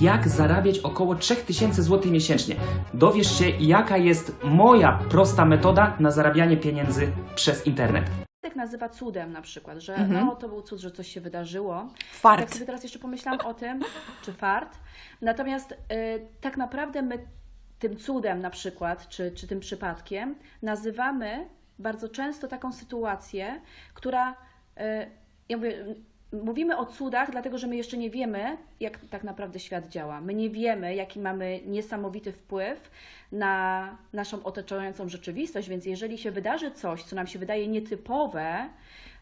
jak zarabiać około 3000 zł miesięcznie. Dowiesz się, jaka jest moja prosta metoda na zarabianie pieniędzy przez internet. tak nazywa cudem na przykład, że Mhm. no to był cud, że coś się wydarzyło. Fart. Tak sobie teraz jeszcze pomyślałam o tym, czy fart. Natomiast y, tak naprawdę my tym cudem na przykład, czy, czy tym przypadkiem nazywamy bardzo często taką sytuację, która, y, ja mówię, mówimy o cudach, dlatego że my jeszcze nie wiemy, jak tak naprawdę świat działa. My nie wiemy, jaki mamy niesamowity wpływ na naszą otaczającą rzeczywistość, więc jeżeli się wydarzy coś, co nam się wydaje nietypowe,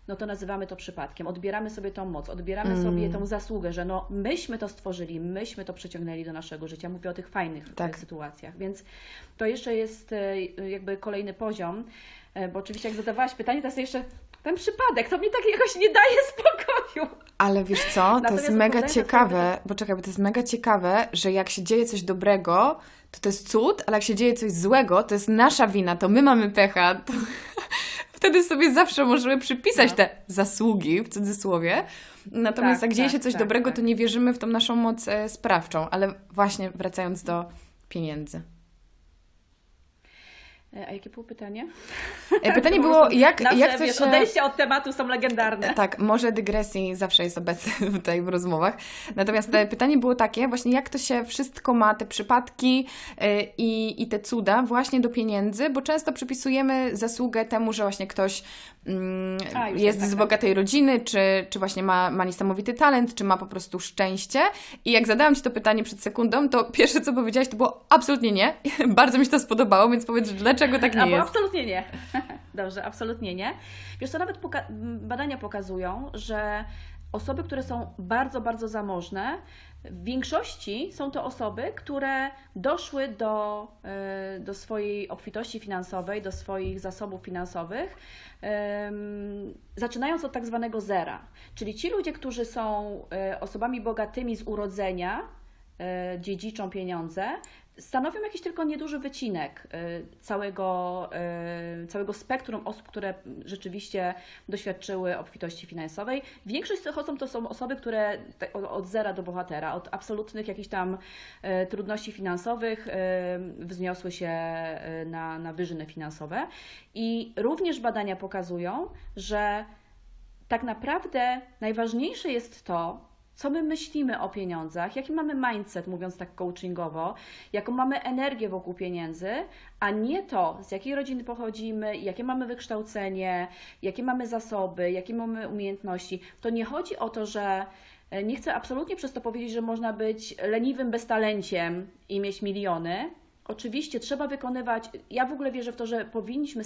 no to nazywamy to przypadkiem. Odbieramy sobie tą moc, odbieramy Mm. sobie tą zasługę, że no myśmy to stworzyli, myśmy to przyciągnęli do naszego życia. Mówię o tych fajnych Tak. e, sytuacjach. Więc to jeszcze jest e, jakby kolejny poziom, e, bo oczywiście jak zadawałaś pytanie, to jest jeszcze ten przypadek, to mi tak jakoś nie daje spokoju. Ale wiesz co, to Natomiast jest mega ciekawe, bo czekaj, bo to jest mega ciekawe, że jak się dzieje coś dobrego, to to jest cud, ale jak się dzieje coś złego, to jest nasza wina, to my mamy pecha. To... Wtedy sobie zawsze możemy przypisać No. te zasługi, w cudzysłowie. Natomiast Tak, jak dzieje tak, się coś tak, dobrego, tak. to nie wierzymy w tą naszą moc e, sprawczą. Ale właśnie wracając do pieniędzy. E, A jakie było pytanie? E, Pytanie Po było, jak, nasze, jak to wiesz, się... odejścia od tematu są legendarne. Tak, może dygresji zawsze jest obecny tutaj w rozmowach. Natomiast e, pytanie było takie, właśnie jak to się wszystko ma, te przypadki e, i, i te cuda właśnie do pieniędzy, bo często przypisujemy zasługę temu, że właśnie ktoś mm, A, jest tak, z tak. bogatej rodziny, czy, czy właśnie ma, ma niesamowity talent, czy ma po prostu szczęście. I jak zadałam Ci to pytanie przed sekundą, to pierwsze co powiedziałaś to było absolutnie nie. Bardzo mi się to spodobało, więc powiedz, dlaczego tak nie Albo jest. absolutnie nie. Dobrze, absolutnie nie. Wiesz co, nawet poka- badania pokazują, że osoby, które są bardzo, bardzo zamożne, w większości są to osoby, które doszły do, y, do swojej obfitości finansowej, do swoich zasobów finansowych, zaczynając od tak zwanego zera. Czyli ci ludzie, którzy są y, osobami bogatymi z urodzenia, y, dziedziczą pieniądze, stanowią jakiś tylko nieduży wycinek y, całego, y, całego spektrum osób, które rzeczywiście doświadczyły obfitości finansowej. Większość z tych osób to są osoby, które od- zera do bohatera, od absolutnych jakichś tam y, trudności finansowych wzniosły się na, na wyżyny finansowe. I również badania pokazują, że tak naprawdę najważniejsze jest to, co my myślimy o pieniądzach, jaki mamy mindset, mówiąc tak coachingowo, jaką mamy energię wokół pieniędzy, a nie to, z jakiej rodziny pochodzimy, jakie mamy wykształcenie, jakie mamy zasoby, jakie mamy umiejętności. To nie chodzi o to, że e, nie chcę absolutnie przez to powiedzieć, że można być leniwym beztalenciem i mieć miliony. Oczywiście trzeba wykonywać, ja w ogóle wierzę w to, że powinniśmy